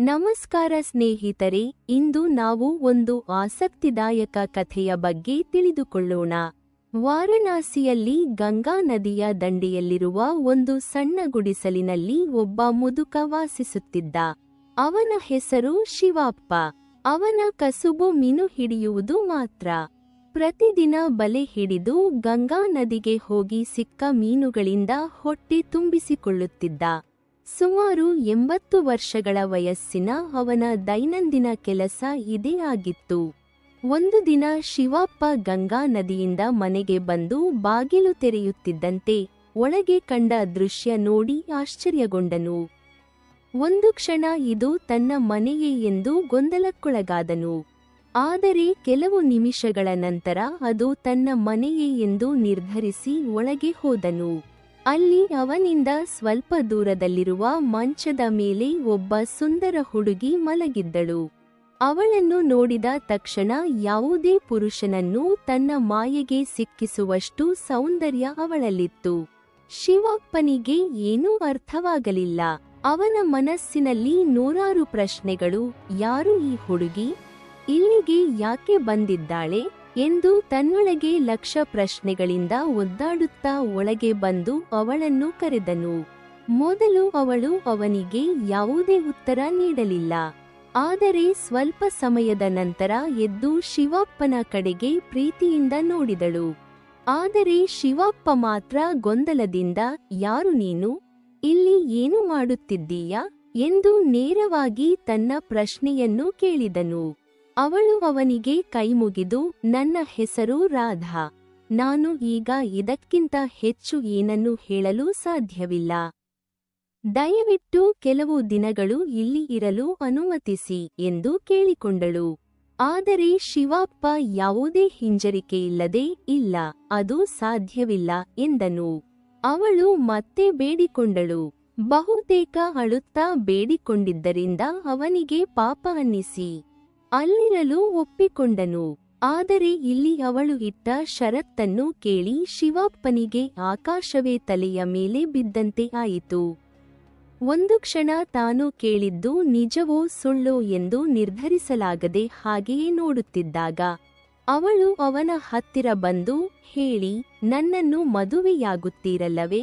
ನಮಸ್ಕಾರ ಸ್ನೇಹಿತರೆ, ಇಂದು ನಾವು ಒಂದು ಆಸಕ್ತಿದಾಯಕ ಕಥೆಯ ಬಗ್ಗೆ ತಿಳಿದುಕೊಳ್ಳೋಣ. ವಾರಣಾಸಿಯಲ್ಲಿ ಗಂಗಾ ನದಿಯ ದಂಡೆಯಲ್ಲಿರುವ ಒಂದು ಸಣ್ಣ ಗುಡಿಸಲಿನಲ್ಲಿ ಒಬ್ಬ ಮುದುಕ ವಾಸಿಸುತ್ತಿದ್ದ. ಅವನ ಹೆಸರು ಶಿವಪ್ಪ. ಅವನ ಕಸುಬು ಮೀನು ಹಿಡಿಯುವುದು ಮಾತ್ರ. ಪ್ರತಿದಿನ ಬಲೆ ಹಿಡಿದು ಗಂಗಾ ನದಿಗೆ ಹೋಗಿ ಸಿಕ್ಕ ಮೀನುಗಳಿಂದ ಹೊಟ್ಟೆ ತುಂಬಿಸಿಕೊಳ್ಳುತ್ತಿದ್ದ. ಸುಮಾರು ಎಂಬತ್ತು ವರ್ಷಗಳ ವಯಸ್ಸಿನ ಅವನ ದೈನಂದಿನ ಕೆಲಸ ಇದೇ ಆಗಿತ್ತು. ಒಂದು ದಿನ ಶಿವಪ್ಪ ಗಂಗಾ ನದಿಯಿಂದ ಮನೆಗೆ ಬಂದು ಬಾಗಿಲು ತೆರೆಯುತ್ತಿದ್ದಂತೆ ಒಳಗೆ ಕಂಡ ದೃಶ್ಯ ನೋಡಿ ಆಶ್ಚರ್ಯಗೊಂಡನು. ಒಂದು ಕ್ಷಣ ಇದು ತನ್ನ ಮನೆಯೇ ಎಂದು ಗೊಂದಲಕ್ಕೊಳಗಾದನು. ಆದರೆ ಕೆಲವು ನಿಮಿಷಗಳ ನಂತರ ಅದು ತನ್ನ ಮನೆಯೇ ಎಂದು ನಿರ್ಧರಿಸಿ ಒಳಗೆ ಹೋದನು. ಅಲ್ಲಿ ಅವನಿಂದ ಸ್ವಲ್ಪ ದೂರದಲ್ಲಿರುವ ಮಂಚದ ಮೇಲೆ ಒಬ್ಬ ಸುಂದರ ಹುಡುಗಿ ಮಲಗಿದ್ದಳು. ಅವಳನ್ನು ನೋಡಿದ ತಕ್ಷಣ ಯಾವುದೇ ಪುರುಷನನ್ನು ತನ್ನ ಮಾಯೆಗೆ ಸಿಕ್ಕಿಸುವಷ್ಟು ಸೌಂದರ್ಯ ಅವಳಲ್ಲಿತ್ತು. ಶಿವಪ್ಪನಿಗೆ ಏನೂ ಅರ್ಥವಾಗಲಿಲ್ಲ. ಅವನ ಮನಸ್ಸಿನಲ್ಲಿ ನೂರಾರು ಪ್ರಶ್ನೆಗಳು, ಯಾರು ಈ ಹುಡುಗಿ? ಇಲ್ಲಿಗೆ ಯಾಕೆ ಬಂದಿದ್ದಾಳೆ? ಎಂದು ತನ್ನೊಳಗೆ ಲಕ್ಷ ಪ್ರಶ್ನೆಗಳಿಂದ ಒದ್ದಾಡುತ್ತಾ ಒಳಗೆ ಬಂದು ಅವಳನ್ನು ಕರೆದನು. ಮೊದಲು ಅವಳು ಅವನಿಗೆ ಯಾವುದೇ ಉತ್ತರ ನೀಡಲಿಲ್ಲ. ಆದರೆ ಸ್ವಲ್ಪ ಸಮಯದ ನಂತರ ಎದ್ದು ಶಿವಪ್ಪನ ಕಡೆಗೆ ಪ್ರೀತಿಯಿಂದ ನೋಡಿದಳು. ಆದರೆ ಶಿವಪ್ಪ ಮಾತ್ರ ಗೊಂದಲದಿಂದ, ಯಾರು ನೀನು? ಇಲ್ಲಿ ಏನು ಮಾಡುತ್ತಿದ್ದೀಯಾ? ಎಂದು ನೇರವಾಗಿ ತನ್ನ ಪ್ರಶ್ನೆಯನ್ನು ಕೇಳಿದನು. ಅವಳು ಅವನಿಗೆ ಕೈಮುಗಿದು ನನ್ನ ಹೆಸರು ರಾಧಾ. ನಾನು ಈಗ ಇದಕ್ಕಿಂತ ಹೆಚ್ಚು ಏನನ್ನು ಹೇಳಲು ಸಾಧ್ಯವಿಲ್ಲ. ದಯವಿಟ್ಟು ಕೆಲವು ದಿನಗಳು ಇಲ್ಲಿ ಇರಲು ಅನುಮತಿಸಿ ಎಂದು ಕೇಳಿಕೊಂಡಳು. ಆದರೆ ಶಿವಪ್ಪ ಯಾವುದೇ ಹಿಂಜರಿಕೆಯಿಲ್ಲದೆ ಇಲ್ಲ, ಅದು ಸಾಧ್ಯವಿಲ್ಲ ಎಂದನು. ಅವಳು ಮತ್ತೆ ಬೇಡಿಕೊಂಡಳು. ಬಹುತೇಕ ಅಳುತ್ತಾ ಬೇಡಿಕೊಂಡಿದ್ದರಿಂದ ಅವನಿಗೆ ಪಾಪ ಅನ್ನಿಸಿ. ಅಲ್ಲಿರಲು ಒಪ್ಪಿಕೊಂಡನು. ಆದರೆ ಇಲ್ಲಿ ಅವಳು ಇಟ್ಟ ಷರತ್ತನ್ನು ಕೇಳಿ ಶಿವಪ್ಪನಿಗೆ ಆಕಾಶವೇ ತಲೆಯ ಮೇಲೆ ಬಿದ್ದಂತೆ ಆಯಿತು. ಒಂದು ಕ್ಷಣ ತಾನು ಕೇಳಿದ್ದು, ನಿಜವೋ ಸುಳ್ಳೋ ಎಂದು ನಿರ್ಧರಿಸಲಾಗದೆ ಹಾಗೆಯೇ ನೋಡುತ್ತಿದ್ದಾಗ ಅವಳು ಅವನ ಹತ್ತಿರ ಬಂದು ಹೇಳಿ, ನನ್ನನ್ನು ಮದುವೆಯಾಗುತ್ತೀರಲ್ಲವೇ?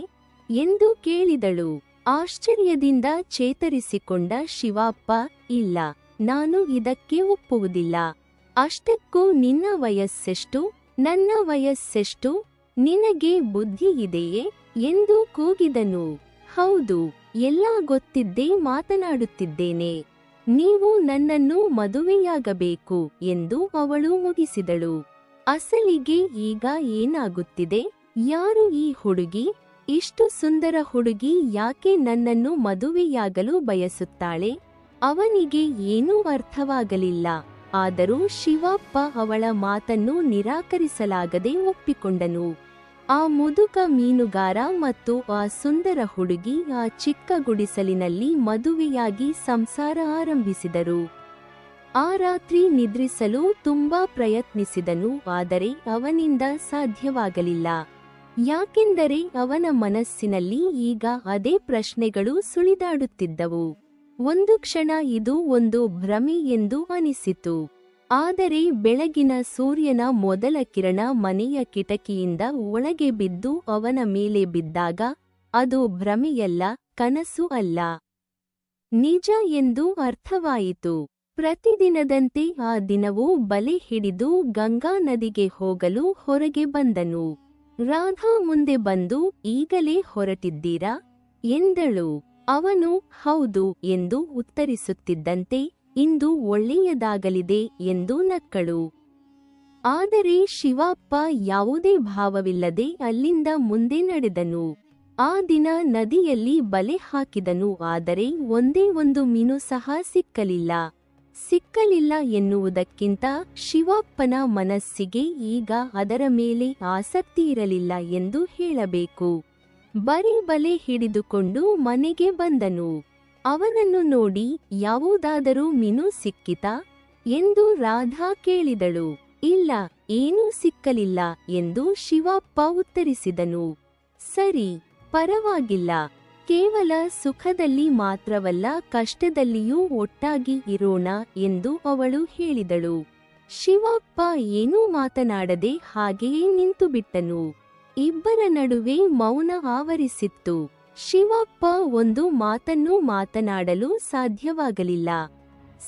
ಎಂದು ಕೇಳಿದಳು. ಆಶ್ಚರ್ಯದಿಂದ ಚೇತರಿಸಿಕೊಂಡ ಶಿವಪ್ಪ, ಇಲ್ಲ. ನಾನು ಇದಕ್ಕೆ ಒಪ್ಪುವುದಿಲ್ಲ. ಅಷ್ಟಕ್ಕೂ ನಿನ್ನ ವಯಸ್ಸೆಷ್ಟು? ನನ್ನ ವಯಸ್ಸೆಷ್ಟು? ನಿನಗೆ ಬುದ್ಧಿ ಇದೆಯೇ? ಎಂದು ಕೂಗಿದನು. ಹೌದು, ಎಲ್ಲ ಗೊತ್ತಿದ್ದೇ ಮಾತನಾಡುತ್ತಿದ್ದೇನೆ. ನೀವು ನನ್ನನ್ನು ಮದುವೆಯಾಗಬೇಕು ಎಂದು ಅವಳು ಮುಗಿಸಿದಳು. ಅಸಲಿಗೆ ಈಗ ಏನಾಗುತ್ತಿದೆ? ಯಾರು ಈ ಹುಡುಗಿ? ಇಷ್ಟು ಸುಂದರ ಹುಡುಗಿ ಯಾಕೆ ನನ್ನನ್ನು ಮದುವೆಯಾಗಲು ಬಯಸುತ್ತಾಳೆ? ಅವನಿಗೆ ಏನೂ ಅರ್ಥವಾಗಲಿಲ್ಲ. ಆದರೂ ಶಿವಪ್ಪ ಅವಳ ಮಾತನ್ನು ನಿರಾಕರಿಸಲಾಗದೆ ಒಪ್ಪಿಕೊಂಡನು. ಆ ಮುದುಕ ಮೀನುಗಾರ ಮತ್ತು ಆ ಸುಂದರ ಹುಡುಗಿ ಆ ಚಿಕ್ಕ ಗುಡಿಸಲಿನಲ್ಲಿ ಮದುವೆಯಾಗಿ ಸಂಸಾರ ಆರಂಭಿಸಿದರು. ಆ ರಾತ್ರಿ ನಿದ್ರಿಸಲು ತುಂಬಾ ಪ್ರಯತ್ನಿಸಿದನು, ಆದರೆ ಅವನಿಂದ ಸಾಧ್ಯವಾಗಲಿಲ್ಲ. ಯಾಕೆಂದರೆ ಅವನ ಮನಸ್ಸಿನಲ್ಲಿ ಈಗ ಅದೇ ಪ್ರಶ್ನೆಗಳು ಸುಳಿದಾಡುತ್ತಿದ್ದವು. ಒಂದು ಕ್ಷಣ ಇದು ಒಂದು ಭ್ರಮೆ ಎಂದು ಅನಿಸಿತು. ಆದರೆ ಬೆಳಗಿನ ಸೂರ್ಯನ ಮೊದಲ ಕಿರಣ ಮನೆಯ ಕಿಟಕಿಯಿಂದ ಒಳಗೆ ಬಿದ್ದು ಅವನ ಮೇಲೆ ಬಿದ್ದಾಗ, ಅದು ಭ್ರಮೆಯಲ್ಲ, ಕನಸು ಅಲ್ಲ. ನಿಜ ಎಂದು ಅರ್ಥವಾಯಿತು. ಪ್ರತಿದಿನದಂತೆ ಆ ದಿನವೂ ಬಲೆ ಹಿಡಿದು ಗಂಗಾ ನದಿಗೆ ಹೋಗಲು ಹೊರಗೆ ಬಂದನು. ರಾಧಾ ಮುಂದೆ ಬಂದು, ಈಗಲೇ ಹೊರಟಿದ್ದೀರಾ? ಎಂದಳು. ಅವನು, ಹೌದು ಎಂದು ಉತ್ತರಿಸುತ್ತಿದ್ದಂತೆ, ಇಂದು ಒಳ್ಳೆಯದಾಗಲಿದೆ ಎಂದು ನಕ್ಕಳು. ಆದರೆ ಶಿವಪ್ಪ ಯಾವುದೇ ಭಾವವಿಲ್ಲದೆ ಅಲ್ಲಿಂದ ಮುಂದೆ ನಡೆದನು. ಆ ದಿನ ನದಿಯಲ್ಲಿ ಬಲೆ ಹಾಕಿದನು, ಆದರೆ ಒಂದೇ ಒಂದು ಮೀನು ಸಹ ಸಿಕ್ಕಲಿಲ್ಲ. ಸಿಕ್ಕಲಿಲ್ಲ ಎನ್ನುವುದಕ್ಕಿಂತ ಶಿವಪ್ಪನ ಮನಸ್ಸಿಗೆ ಈಗ ಅದರ ಮೇಲೆ ಆಸಕ್ತಿ ಇರಲಿಲ್ಲ ಎಂದು ಹೇಳಬೇಕು. ಬರೀ ಬಲೆ ಹಿಡಿದುಕೊಂಡು ಮನೆಗೆ ಬಂದನು. ಅವನನ್ನು ನೋಡಿ ಯಾವುದಾದರೂ ಮೀನು ಸಿಕ್ಕಿತಾ? ಎಂದು ರಾಧಾ ಕೇಳಿದಳು. ಇಲ್ಲ, ಏನೂ ಸಿಕ್ಕಲಿಲ್ಲ ಎಂದು ಶಿವಪ್ಪ ಉತ್ತರಿಸಿದನು ಸರಿ, ಪರವಾಗಿಲ್ಲ. ಕೇವಲ ಸುಖದಲ್ಲಿ ಮಾತ್ರವಲ್ಲ, ಕಷ್ಟದಲ್ಲಿಯೂ ಒಟ್ಟಾಗಿ ಇರೋಣ ಎಂದು ಅವಳು ಹೇಳಿದಳು. ಶಿವಪ್ಪ ಏನೂ ಮಾತನಾಡದೆ ಹಾಗೆಯೇ ನಿಂತುಬಿಟ್ಟನು. ಇಬ್ಬರ ನಡುವೆ ಮೌನ ಆವರಿಸಿತ್ತು. ಶಿವಪ್ಪ ಒಂದು ಮಾತನ್ನು ಮಾತನಾಡಲು ಸಾಧ್ಯವಾಗಲಿಲ್ಲ.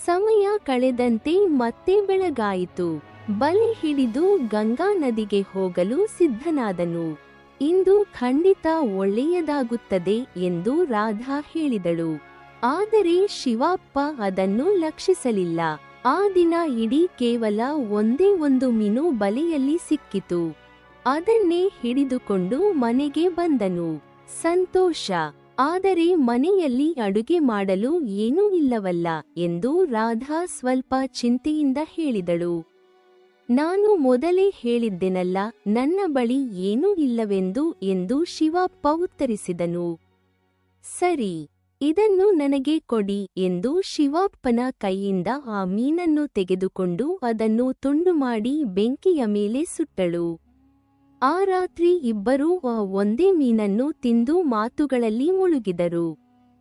ಸಮಯ ಕಳೆದಂತೆ ಮತ್ತೆ ಬೆಳಗಾಯಿತು. ಬಲಿ ಹಿಡಿದು ಗಂಗಾ ನದಿಗೆ ಹೋಗಲು ಸಿದ್ಧನಾದನು. ಇಂದು ಖಂಡಿತ ಒಳ್ಳೆಯದಾಗುತ್ತದೆ ಎಂದು ರಾಧಾ ಹೇಳಿದಳು. ಆದರೆ ಶಿವಪ್ಪ ಅದನ್ನು ಲಕ್ಷಿಸಲಿಲ್ಲ. ಆ ದಿನ ಇಡೀ ಕೇವಲ ಒಂದೇ ಒಂದು ಮೀನು ಬಲೆಯಲ್ಲಿ ಸಿಕ್ಕಿತು. ಅದನ್ನೇ ಹಿಡಿದುಕೊಂಡು ಮನೆಗೆ ಬಂದನು. ಸಂತೋಷ. ಆದರೆ ಮನೆಯಲ್ಲಿ ಅಡುಗೆ ಮಾಡಲು ಏನೂ ಇಲ್ಲವಲ್ಲ ಎಂದು ರಾಧಾ ಸ್ವಲ್ಪ ಚಿಂತೆಯಿಂದ ಹೇಳಿದಳು. ನಾನು ಮೊದಲೇ ಹೇಳಿದ್ದೆನಲ್ಲ, ನನ್ನ ಬಳಿ ಏನೂ ಇಲ್ಲವೆಂದು ಎಂದು ಶಿವಪ್ಪ ಉತ್ತರಿಸಿದನು ಸರಿ, ಇದನ್ನು ನನಗೆ ಕೊಡಿ ಎಂದು ಶಿವಪ್ಪನ ಕೈಯಿಂದ ಆ ಮೀನನ್ನು ತೆಗೆದುಕೊಂಡು ಅದನ್ನು ತುಂಡು ಮಾಡಿ ಬೆಂಕಿಯ ಮೇಲೆ ಸುಟ್ಟಳು. ಆ ರಾತ್ರಿ ಇಬ್ಬರೂ ಒಂದೇ ಮೀನನ್ನು ತಿಂದು ಮಾತುಗಳಲ್ಲಿ ಮುಳುಗಿದರು.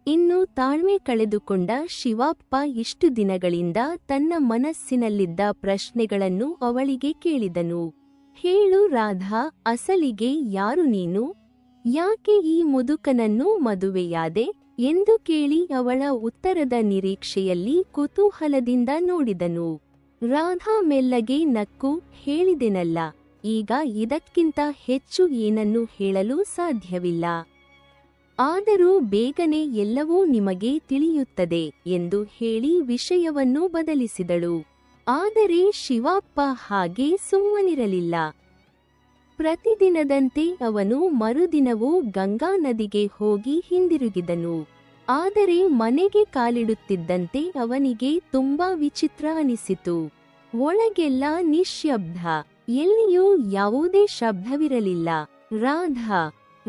ಇನ್ನು ತಾಳ್ಮೆ ಕಳೆದುಕೊಂಡ ಶಿವಪ್ಪ ಇಷ್ಟು ದಿನಗಳಿಂದ ತನ್ನ ಮನಸ್ಸಿನಲ್ಲಿದ್ದ ಪ್ರಶ್ನೆಗಳನ್ನು ಅವಳಿಗೆ ಕೇಳಿದನು. ಹೇಳು ರಾಧಾ, ಅಸಲಿಗೆ ಯಾರು ನೀನು? ಯಾಕೆ ಈ ಮುದುಕನನ್ನು ಮದುವೆಯಾದೆ? ಎಂದು ಕೇಳಿ ಅವಳ ಉತ್ತರದ ನಿರೀಕ್ಷೆಯಲ್ಲಿ ಕುತೂಹಲದಿಂದ ನೋಡಿದನು. ರಾಧಾ ಮೆಲ್ಲಗೆ ನಕ್ಕು, ಹೇಳಿದೆನಲ್ಲ ಈಗ ಇದಕ್ಕಿಂತ ಹೆಚ್ಚು ಏನನ್ನು ಹೇಳಲು ಸಾಧ್ಯವಿಲ್ಲ. ಆದರೂ ಬೇಗನೆ ಎಲ್ಲವೂ ನಿಮಗೆ ತಿಳಿಯುತ್ತದೆ ಎಂದು ಹೇಳಿ ವಿಷಯವನ್ನು ಬದಲಿಸಿದಳು. ಆದರೆ ಶಿವಪ್ಪ ಹಾಗೆ ಸುಮ್ಮನಿರಲಿಲ್ಲ. ಪ್ರತಿದಿನದಂತೆ ಅವನು ಮರುದಿನವೂ ಗಂಗಾ ನದಿಗೆ ಹೋಗಿ ಹಿಂದಿರುಗಿದನು. ಆದರೆ ಮನೆಗೆ ಕಾಲಿಡುತ್ತಿದ್ದಂತೆ ಅವನಿಗೆ ತುಂಬಾ ವಿಚಿತ್ರ ಅನಿಸಿತು. ಒಳಗೆಲ್ಲ ನಿಶ್ಶಬ್ದ ಎಲ್ಲಿಯೂ ಯಾವುದೇ ಶಬ್ದವಿರಲಿಲ್ಲ. ರಾಧಾ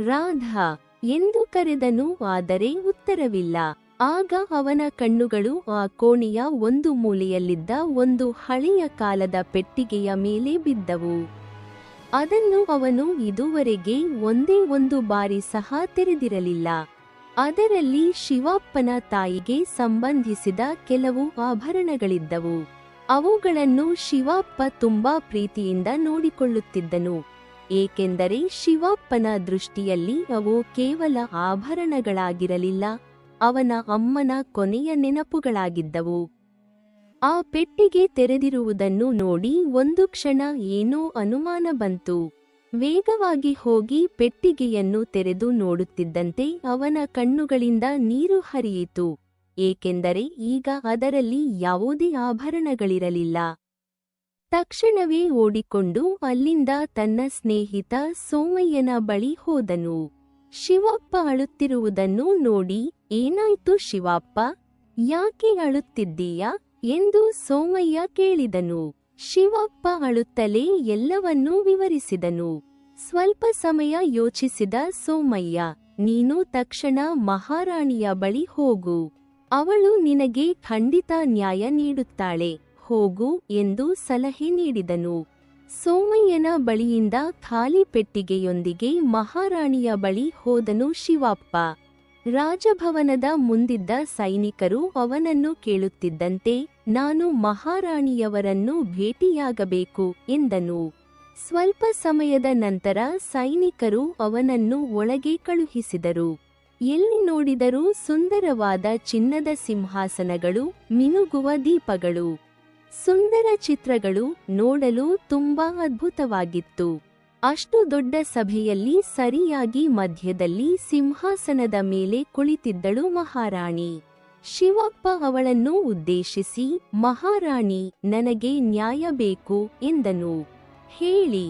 ರಾಧಾ, ಎಂದು ಕರೆದನು, ಆದರೆ ಉತ್ತರವಿಲ್ಲ. ಆಗ ಅವನ ಕಣ್ಣುಗಳು ಆ ಕೋಣೆಯ ಒಂದು ಮೂಲೆಯಲ್ಲಿದ್ದ ಒಂದು ಹಳೆಯ ಕಾಲದ ಪೆಟ್ಟಿಗೆಯ ಮೇಲೆ ಬಿದ್ದವು. ಅದನ್ನು ಅವನು ಇದುವರೆಗೆ ಒಂದೇ ಒಂದು ಬಾರಿ ಸಹ ತೆರೆದಿರಲಿಲ್ಲ. ಅದರಲ್ಲಿ ಶಿವಪ್ಪನ ತಾಯಿಗೆ ಸಂಬಂಧಿಸಿದ ಕೆಲವು ಆಭರಣಗಳಿದ್ದವು. ಅವುಗಳನ್ನು ಶಿವಪ್ಪ ತುಂಬಾ ಪ್ರೀತಿಯಿಂದ ನೋಡಿಕೊಳ್ಳುತ್ತಿದ್ದನು. ಏಕೆಂದರೆ ಶಿವಪ್ಪನ ದೃಷ್ಟಿಯಲ್ಲಿ ಅವು ಕೇವಲ ಆಭರಣಗಳಾಗಿರಲಿಲ್ಲ, ಅವನ ಅಮ್ಮನ ಕೊನೆಯ ನೆನಪುಗಳಾಗಿದ್ದವು. ಆ ಪೆಟ್ಟಿಗೆ ತೆರೆದಿರುವುದನ್ನು ನೋಡಿ ಒಂದು ಕ್ಷಣ ಏನೋ ಅನುಮಾನ ಬಂತು. ವೇಗವಾಗಿ ಹೋಗಿ ಪೆಟ್ಟಿಗೆಯನ್ನು ತೆರೆದು ನೋಡುತ್ತಿದ್ದಂತೆ ಅವನ ಕಣ್ಣುಗಳಿಂದ ನೀರು ಹರಿಯಿತು. ಏಕೆಂದರೆ ಈಗ ಅದರಲ್ಲಿ ಯಾವುದೇ ಆಭರಣಗಳಿರಲಿಲ್ಲ. ತಕ್ಷಣವೇ ಓಡಿಕೊಂಡು ಅಲ್ಲಿಂದ ತನ್ನ ಸ್ನೇಹಿತ ಸೋಮಯ್ಯನ ಬಳಿ ಹೋದನು. ಶಿವಪ್ಪ ಅಳುತ್ತಿರುವುದನ್ನು ನೋಡಿ, ಏನಾಯ್ತು ಶಿವಪ್ಪ? ಯಾಕೆ ಅಳುತ್ತಿದ್ದೀಯ? ಎಂದು ಸೋಮಯ್ಯ ಕೇಳಿದನು. ಶಿವಪ್ಪ ಅಳುತ್ತಲೇ ಎಲ್ಲವನ್ನೂ ವಿವರಿಸಿದನು. ಸ್ವಲ್ಪ ಸಮಯ ಯೋಚಿಸಿದ ಸೋಮಯ್ಯ, ನೀನು ತಕ್ಷಣ ಮಹಾರಾಣಿಯ ಬಳಿ ಹೋಗು. ಅವಳು ನಿನಗೆ ಖಂಡಿತ ನ್ಯಾಯ ನೀಡುತ್ತಾಳೆ, ಹೋಗು ಎಂದು ಸಲಹೆ ನೀಡಿದನು. ಸೋಮಯ್ಯನ ಬಳಿಯಿಂದ ಖಾಲಿ ಪೆಟ್ಟಿಗೆಯೊಂದಿಗೆ ಮಹಾರಾಣಿಯ ಬಳಿ ಹೋದನು ಶಿವಪ್ಪ. ರಾಜಭವನದ ಮುಂದಿದ್ದ ಸೈನಿಕರು ಅವನನ್ನು ಕೇಳುತ್ತಿದ್ದಂತೆ, ನಾನು ಮಹಾರಾಣಿಯವರನ್ನು ಭೇಟಿಯಾಗಬೇಕು, ಎಂದನು. ಸ್ವಲ್ಪ ಸಮಯದ ನಂತರ ಸೈನಿಕರು ಅವನನ್ನು ಒಳಗೆ ಕಳುಹಿಸಿದರು. ಎಲ್ಲಿ ನೋಡಿದರೂ ಸುಂದರವಾದ ಚಿನ್ನದ ಸಿಂಹಾಸನಗಳು ಮಿನುಗುವ ದೀಪಗಳು. ಸುಂದರ ಚಿತ್ರಗಳು ನೋಡಲು ತುಂಬಾ ಅದ್ಭುತವಾಗಿತ್ತು. ಅಷ್ಟು ದೊಡ್ಡ ಸಭೆಯಲ್ಲಿ ಸರಿಯಾಗಿ ಮಧ್ಯದಲ್ಲಿ ಸಿಂಹಾಸನದ ಮೇಲೆ ಕುಳಿತಿದ್ದಳು ಮಹಾರಾಣಿ. ಶಿವಪ್ಪ ಅವಳನ್ನು ಉದ್ದೇಶಿಸಿ, ಮಹಾರಾಣಿ, ನನಗೆ ನ್ಯಾಯ ಬೇಕು ಎಂದನು. ಹೇಳಿ,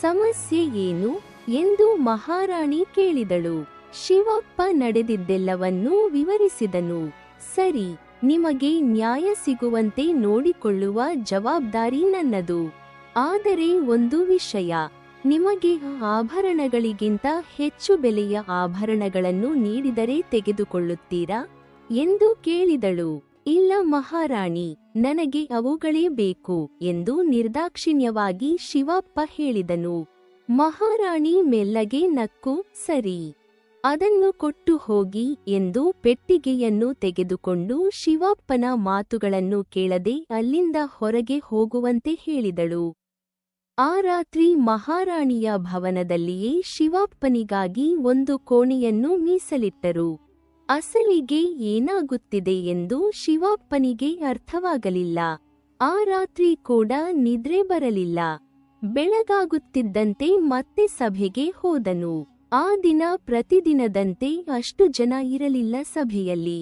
ಸಮಸ್ಯೆ ಏನು? ಎಂದು ಮಹಾರಾಣಿ ಕೇಳಿದಳು. ಶಿವಪ್ಪ ನಡೆದಿದ್ದೆಲ್ಲವನ್ನೂ ವಿವರಿಸಿದನು. ಸರಿ, ನಿಮಗೆ ನ್ಯಾಯ ಸಿಗುವಂತೆ ನೋಡಿಕೊಳ್ಳುವ ಜವಾಬ್ದಾರಿ ನನ್ನದು. ಆದರೆ ಒಂದು ವಿಷಯ, ನಿಮಗೆ ಆಭರಣಗಳಿಗಿಂತ ಹೆಚ್ಚು ಬೆಲೆಯ ಆಭರಣಗಳನ್ನು ನೀಡಿದರೆ ತೆಗೆದುಕೊಳ್ಳುತ್ತೀರಾ? ಎಂದು ಕೇಳಿದಳು. ಇಲ್ಲ ಮಹಾರಾಣಿ, ನನಗೆ ಅವುಗಳೇ ಬೇಕು ಎಂದು ನಿರ್ದಾಕ್ಷಿಣ್ಯವಾಗಿ ಶಿವಪ್ಪ ಹೇಳಿದನು. ಮಹಾರಾಣಿ ಮೆಲ್ಲಗೆ ನಕ್ಕು, ಸರಿ. ಅದನ್ನು ಕೊಟ್ಟು ಹೋಗಿ ಎಂದು ಪೆಟ್ಟಿಗೆಯನ್ನು ತೆಗೆದುಕೊಂಡು ಶಿವಪ್ಪನ ಮಾತುಗಳನ್ನು ಕೇಳದೆ ಅಲ್ಲಿಂದ ಹೊರಗೆ ಹೋಗುವಂತೆ ಹೇಳಿದಳು. ಆ ರಾತ್ರಿ ಮಹಾರಾಣಿಯ ಭವನದಲ್ಲಿಯೇ ಶಿವಪ್ಪನಿಗಾಗಿ ಒಂದು ಕೋಣೆಯನ್ನು ಮೀಸಲಿಟ್ಟರು. ಅಸಲಿಗೆ ಏನಾಗುತ್ತಿದೆ ಎಂದು ಶಿವಪ್ಪನಿಗೆ ಅರ್ಥವಾಗಲಿಲ್ಲ. ಆ ರಾತ್ರಿ ಕೂಡ ನಿದ್ರೆ ಬರಲಿಲ್ಲ. ಬೆಳಗಾಗುತ್ತಿದ್ದಂತೆ ಮತ್ತೆ ಸಭೆಗೆ ಹೋದನು. ಆ ದಿನ ಪ್ರತಿದಿನದಂತೆ ಅಷ್ಟು ಜನ ಇರಲಿಲ್ಲ ಸಭೆಯಲ್ಲಿ.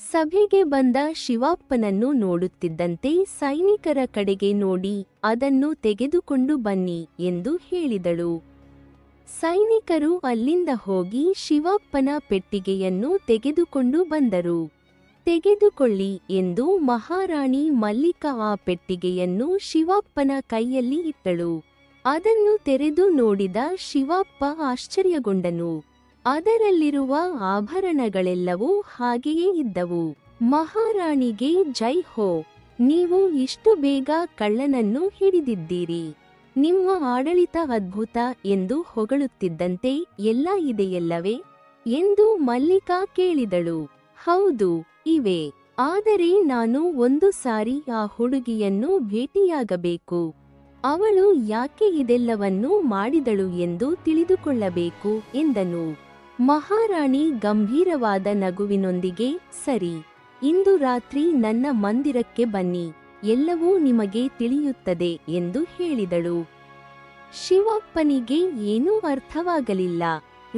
ಸಭೆಗೆ ಬಂದ ಶಿವಪ್ಪನನ್ನು ನೋಡುತ್ತಿದ್ದಂತೆ ಸೈನಿಕರ ಕಡೆಗೆ ನೋಡಿ ಅದನ್ನು ತೆಗೆದುಕೊಂಡು ಬನ್ನಿ ಎಂದು ಹೇಳಿದಳು. ಸೈನಿಕರು ಅಲ್ಲಿಂದ ಹೋಗಿ ಶಿವಪ್ಪನ ಪೆಟ್ಟಿಗೆಯನ್ನು ತೆಗೆದುಕೊಂಡು ಬಂದರು. ತೆಗೆದುಕೊಳ್ಳಿ ಎಂದು ಮಹಾರಾಣಿ ಮಲ್ಲಿಕ ಆ ಪೆಟ್ಟಿಗೆಯನ್ನು ಶಿವಪ್ಪನ ಕೈಯಲ್ಲಿ ಇಟ್ಟಳು. ಅದನ್ನು ತೆರೆದು ನೋಡಿದ ಶಿವಪ್ಪ ಆಶ್ಚರ್ಯಗೊಂಡನು. ಅದರಲ್ಲಿರುವ ಆಭರಣಗಳೆಲ್ಲವೂ ಹಾಗೆಯೇ ಇದ್ದವು. ಮಹಾರಾಣಿಗೆ, ಜೈ ಹೋ! ನೀವು ಇಷ್ಟು ಬೇಗ ಕಳ್ಳನನ್ನು ಹಿಡಿದಿದ್ದೀರಿ. ನಿಮ್ಮ ಆಡಳಿತ ಅದ್ಭುತ ಎಂದು ಹೊಗಳುತ್ತಿದ್ದಂತೆ ಎಲ್ಲ ಇದೆಯಲ್ಲವೇ? ಎಂದು ಮಲ್ಲಿಕಾ ಕೇಳಿದಳು. ಹೌದು, ಇವೆ. ಆದರೆ ನಾನು ಒಂದು ಸಾರಿ ಆ ಹುಡುಗಿಯನ್ನು ಭೇಟಿಯಾಗಬೇಕು. ಅವಳು ಯಾಕೆ ಇದೆಲ್ಲವನ್ನೂ ಮಾಡಿದಳು ಎಂದು ತಿಳಿದುಕೊಳ್ಳಬೇಕು ಎಂದನು. ಮಹಾರಾಣಿ ಗಂಭೀರವಾದ ನಗುವಿನೊಂದಿಗೆ, ಸರಿ, ಇಂದು ರಾತ್ರಿ ನನ್ನ ಮಂದಿರಕ್ಕೆ ಬನ್ನಿ, ಎಲ್ಲವೂ ನಿಮಗೆ ತಿಳಿಯುತ್ತದೆ ಎಂದು ಹೇಳಿದಳು. ಶಿವಪ್ಪನಿಗೆ ಏನೂ ಅರ್ಥವಾಗಲಿಲ್ಲ.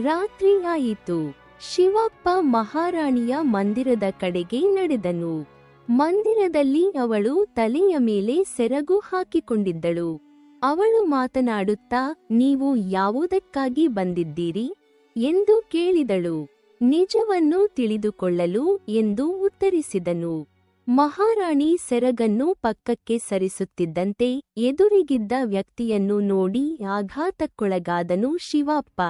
ರಾತ್ರಿ ಆಯಿತು ಶಿವಪ್ಪ ಮಹಾರಾಣಿಯ ಮಂದಿರದ ಕಡೆಗೆ ನಡೆದನು. ಮಂದಿರದಲ್ಲಿ ಅವಳು ತಲೆಯ ಮೇಲೆ ಸೆರಗು ಹಾಕಿಕೊಂಡಿದ್ದಳು. ಅವಳು ಮಾತನಾಡುತ್ತಾ, ನೀವು ಯಾವುದಕ್ಕಾಗಿ ಬಂದಿದ್ದೀರಿ? ಎಂದು ಕೇಳಿದಳು. ನಿಜವನ್ನು ತಿಳಿದುಕೊಳ್ಳಲು ಎಂದು ಉತ್ತರಿಸಿದನು. ಮಹಾರಾಣಿ ಸೆರಗನ್ನು ಪಕ್ಕಕ್ಕೆ ಸರಿಸುತ್ತಿದ್ದಂತೆ ಎದುರಿಗಿದ್ದ ವ್ಯಕ್ತಿಯನ್ನು ನೋಡಿ ಆಘಾತಕ್ಕೊಳಗಾದನು ಶಿವಪ್ಪ.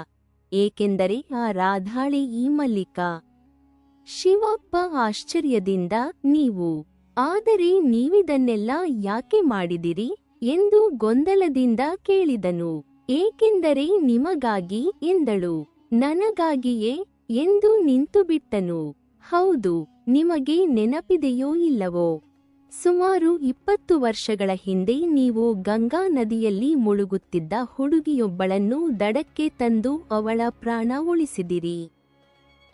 ಏಕೆಂದರೆ ಆ ರಾಧಾಳೆ ಈ ಮಲ್ಲಿಕ. ಶಿವಪ್ಪ ಆಶ್ಚರ್ಯದಿಂದ, ನೀವು, ಆದರೆ ನೀವಿದನ್ನೆಲ್ಲ ಯಾಕೆ ಮಾಡಿದಿರಿ? ಎಂದು ಗೊಂದಲದಿಂದ ಕೇಳಿದನು. ಏಕೆಂದರೆ ನಿಮಗಾಗಿ ಎಂದಳು, ನನಗಾಗಿಯೇ ಎಂದು ನಿಂತುಬಿಟ್ಟನು. ಹೌದು, ನಿಮಗೆ ನೆನಪಿದೆಯೋ ಇಲ್ಲವೋ? ಸುಮಾರು ಇಪ್ಪತ್ತು ವರ್ಷಗಳ ಹಿಂದೆ ನೀವು ಗಂಗಾ ನದಿಯಲ್ಲಿ ಮುಳುಗುತ್ತಿದ್ದ ಹುಡುಗಿಯೊಬ್ಬಳನ್ನು ದಡಕ್ಕೆ ತಂದು ಅವಳ ಪ್ರಾಣ ಉಳಿಸಿದಿರಿ.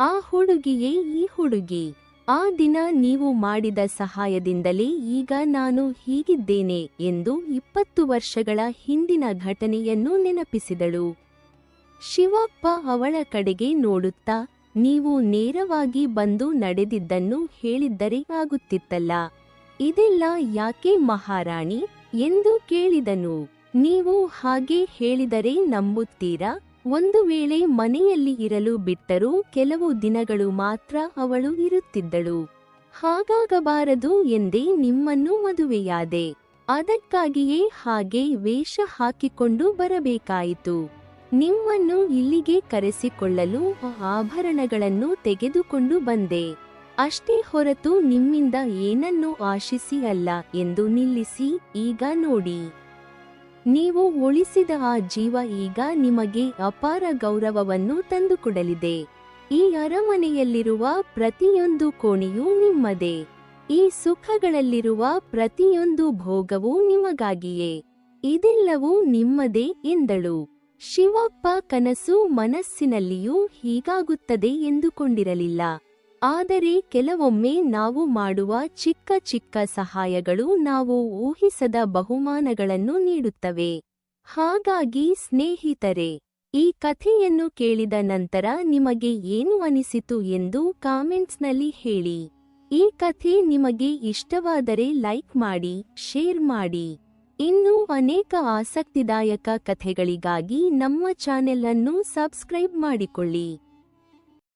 ಆ ಹುಡುಗಿಯೇ ಈ ಹುಡುಗಿ. ಆ ದಿನ ನೀವು ಮಾಡಿದ ಸಹಾಯದಿಂದಲೇ ಈಗ ನಾನು ಹೀಗಿದ್ದೇನೆ ಎಂದು ಇಪ್ಪತ್ತು ವರ್ಷಗಳ ಹಿಂದಿನ ಘಟನೆಯನ್ನು ನೆನಪಿಸಿದಳು. ಶಿವಪ್ಪ ಅವಳ ಕಡೆಗೆ ನೋಡುತ್ತಾ, ನೀವು ನೇರವಾಗಿ ಬಂದು ನಡೆದಿದ್ದನ್ನು ಹೇಳಿದ್ದರೆ ಆಗುತ್ತಿತ್ತಲ್ಲ. ಇದೆಲ್ಲ ಯಾಕೆ ಮಹಾರಾಣಿ? ಎಂದು ಕೇಳಿದನು. ನೀವು ಹಾಗೆ ಹೇಳಿದರೆ ನಂಬುತ್ತೀರಾ? ಒಂದು ವೇಳೆ ಮನೆಯಲ್ಲಿ ಇರಲು ಬಿಟ್ಟರೂ ಕೆಲವು ದಿನಗಳು ಮಾತ್ರ ಅವಳು ಇರುತ್ತಿದ್ದಳು. ಹಾಗಾಗಬಾರದು ಎಂದೇ ನಿಮ್ಮನ್ನು ಮದುವೆಯಾದೆ. ಅದಕ್ಕಾಗಿಯೇ ಹಾಗೆ ವೇಷ ಹಾಕಿಕೊಂಡು ಬರಬೇಕಾಯಿತು. ನಿಮ್ಮನ್ನು ಇಲ್ಲಿಗೆ ಕರೆಸಿಕೊಳ್ಳಲು ಆಭರಣಗಳನ್ನು ತೆಗೆದುಕೊಂಡು ಬಂದೆ. ಅಷ್ಟೇ ಹೊರತು ನಿಮ್ಮಿಂದ ಏನನ್ನೂ ಆಶಿಸಿ ಅಲ್ಲ ಎಂದು ನಿಲ್ಲಿಸಿ ಈಗ ನೋಡಿ. ನೀವು ಉಳಿಸಿದ ಆ ಜೀವ ಈಗ ನಿಮಗೆ ಅಪಾರ ಗೌರವವನ್ನು ತಂದುಕೊಡಲಿದೆ. ಈ ಅರಮನೆಯಲ್ಲಿರುವ ಪ್ರತಿಯೊಂದು ಕೋಣೆಯೂ ನಿಮ್ಮದೇ. ಈ ಸುಖಗಳಲ್ಲಿರುವ ಪ್ರತಿಯೊಂದು ಭೋಗವೂ ನಿಮಗಾಗಿಯೇ. ಇದೆಲ್ಲವೂ ನಿಮ್ಮದೇ ಎಂದಳು. ಶಿವಪ್ಪ ಕನಸು ಮನಸ್ಸಿನಲ್ಲಿಯೂ ಹೀಗಾಗುತ್ತದೆ ಎಂದುಕೊಂಡಿರಲಿಲ್ಲ. ಆದರೆ ಕೆಲವೊಮ್ಮೆ ನಾವು ಮಾಡುವ ಚಿಕ್ಕ ಚಿಕ್ಕ ಸಹಾಯಗಳು ನಾವು ಊಹಿಸದ ಬಹುಮಾನಗಳನ್ನು ನೀಡುತ್ತವೆ. ಹಾಗಾಗಿ ಸ್ನೇಹಿತರೆ, ಈ ಕಥೆಯನ್ನು ಕೇಳಿದ ನಂತರ ನಿಮಗೆ ಏನು ಅನಿಸಿತು ಎಂದು ಕಾಮೆಂಟ್ಸ್ನಲ್ಲಿ ಹೇಳಿ. ಈ ಕಥೆ ನಿಮಗೆ ಇಷ್ಟವಾದರೆ ಲೈಕ್ ಮಾಡಿ, ಶೇರ್ ಮಾಡಿ. ಇನ್ನೂ ಅನೇಕ ಆಸಕ್ತಿದಾಯಕ ಕಥೆಗಳಿಗಾಗಿ ನಮ್ಮ ಚಾನೆಲ್ ಅನ್ನು ಸಬ್ಸ್ಕ್ರೈಬ್ ಮಾಡಿಕೊಳ್ಳಿ.